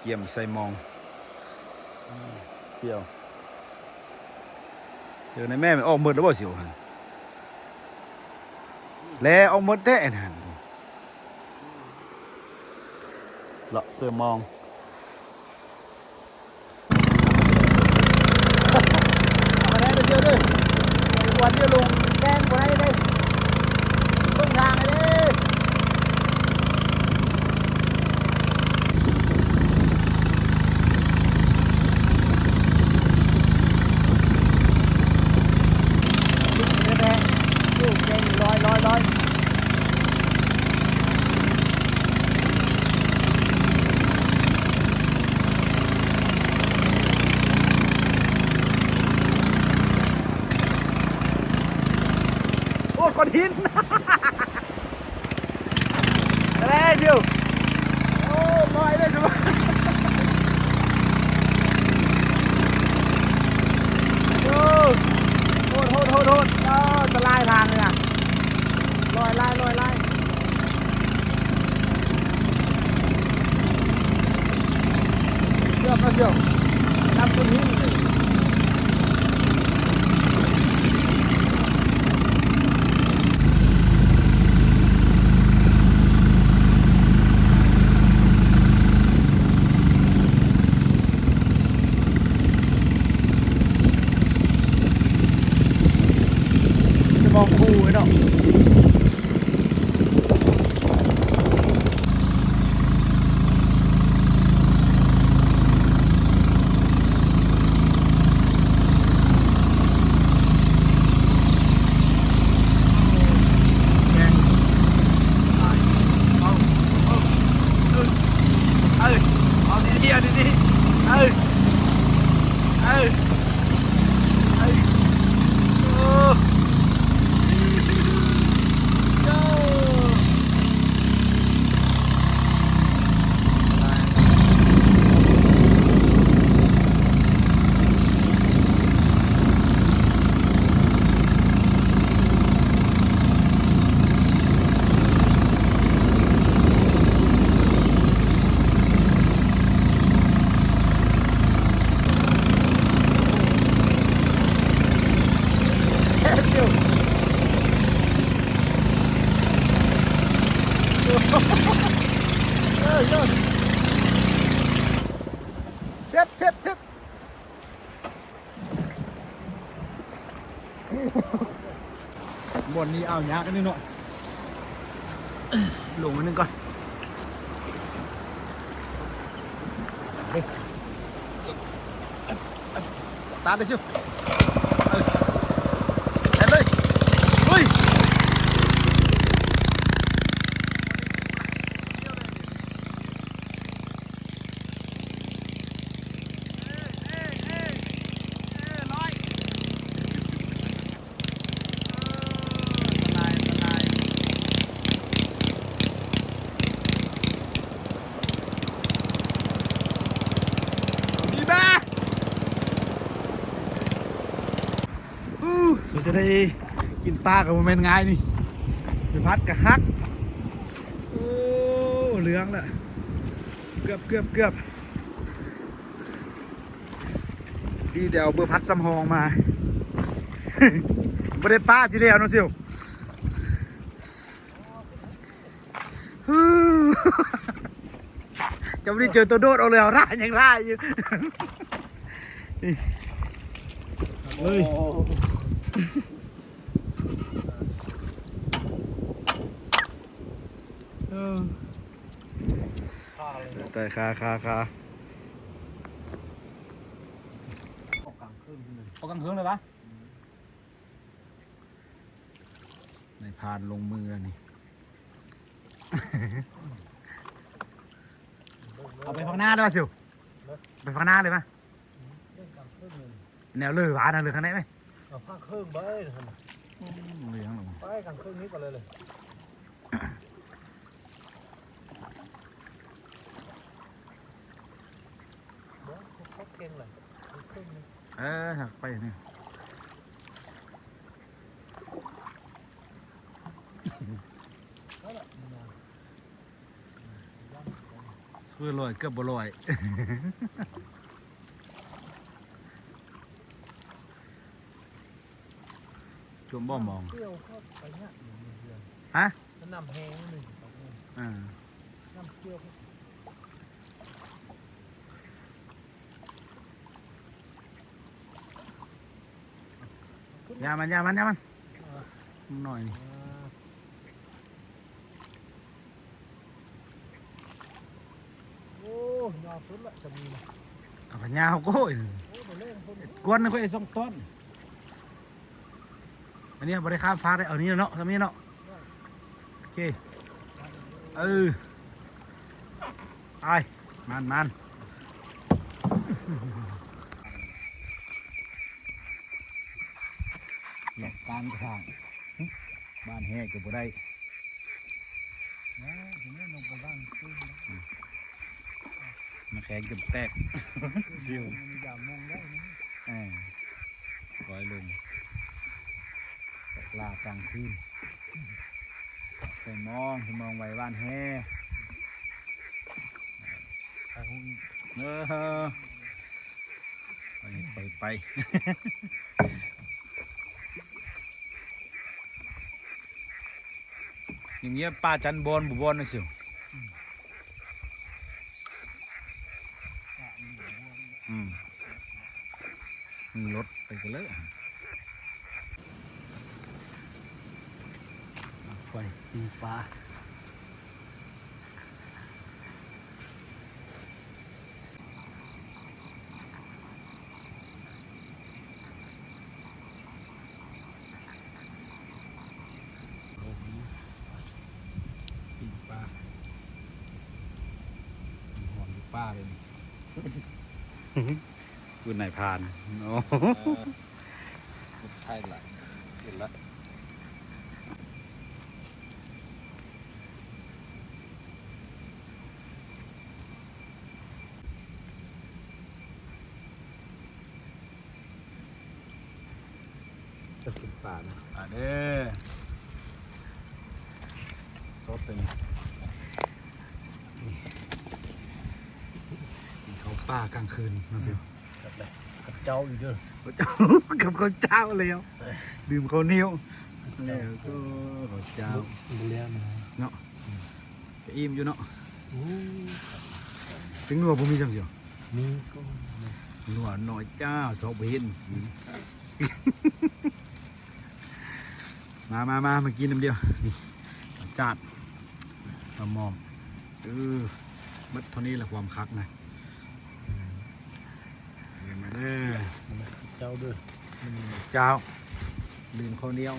เกียมใส่มองเสี่ยวเสี่ยวในแม่มันออกหมดแล้วบ่เสี่ยวหันแล้วออกหมดแท้นั่นเลาะเสื้อมอง มาได้ไปเที่ยวด้วยวันเดียวลงแกงไปได้ต้นทางเลย แม่ลูกเก่งลอยลอยลอย โอ้ก้อนหินอะไรจิวโอ้ลอยเลยจุ๊บโอ้โหโทษโทษโทษโอ้จะลายทางเลยอะลอยลายลอยลายเชื่อมนะเชื่อมทำตัวนี้เลย จะมองคู่ไว้เนาะเออเอาดีๆเอาดีๆเออเออเออโอ้ เออเยอะเช็ดเช็ดเช็ด บนนี้เอายากกันนิดหน่อยลงมาหนึ่งก่อนตาได้ชิวเออเห็นเลยเฮ้ย ดีบ้าอู้ สุดจะได้กินปลากับมันเป็นไงนี่ไปพัดกับฮัก โอ้เหลืองละเกือบเกือบเกือบดีเดี๋ยวเบอร์พัดซ้ำหองมาไม่ได้ป้าสิเดียวน้องซิวจะไม่ได้เจอตัวโดดเอาเลยเอาร่ายังร่าอยู่นี่เฮ้ย เออแต่คาคาคาออกกลางคืนเลยเอากลางคืนเลยปะในพานลงมือแล้วนี่ เอาไปฟังหน้าได้ป่ะสิวไปฟังหน้าเลยปะแนวเลยวานนะเลยข้างในไหม เอาผ้าเครื่องไปทำไมเลี้ยงหรอไปกลางคืนนี้ก่อนเลยเลยเดี๋ยวเขาเก่งเลยกลางคืนนี้เออหักไปนี่แล้วล่ะมันมาสเพื่อลอยเกือบบ่ลอย มบ่มอง เที่ยวเข้าไปเนี่ยหนึ่งเดือนฮะ มันนำแห้งหนึ่งสองหนึ่งอ่า น้ำเที่ยวยามันยามันยามันหน่อยนี่โอ้ยอดสุดละจะมีเอาพญาเขาโก้ยโอ้ยมาเล่นคน กวนค่อยส่องต้น อันนี้บริข้ามฟ้าได้เอานี้เนาะทำนี้เนาะโอเคเออไปมันมันหลอกการทางบ้านแห่ก็บ่ได้นะถึงได้ลงไปบ้านตู้มาแข่งเกับแตกเดียวมันอย่ามองได้นะเออร้อยลงตก ลากลางคืนใส่มองใส่มองไว้บ้านแห่เออไปไปไปอย่างเงี้ยป้าจันบอลบุบอลนะสิอืมรถไปกันเลยเอาไปดูปลาโอ้โหปิ้งปลาหอนดูป้าเลยนี่คุณนายพราน โอ้ใช่ละเห็นละ จะกินป่านะอะเด้อสดเป็นนี่กินข้าวป้ากลางคืนนะสิกับเลยกับเจ้าอีกเด้อข้าวเจ้ากับข้าวเจ้าเลยอะดื่มข้าวเหนียวแล้วก็ข้าวเจ้าบุเรียนก็อิ่มอยู่เนาะโอ้ถึงนัวผมมีจังเสียวมีก็นัวหน่อยจ้าสอบเห็น มามามามากินน้ำเดียวนี่จัดมามอมเออมัดเท่านี้แหละความคักนะเรียนมาเด้อเจ้าเด้อเจ้าลืมข้าวเหนียว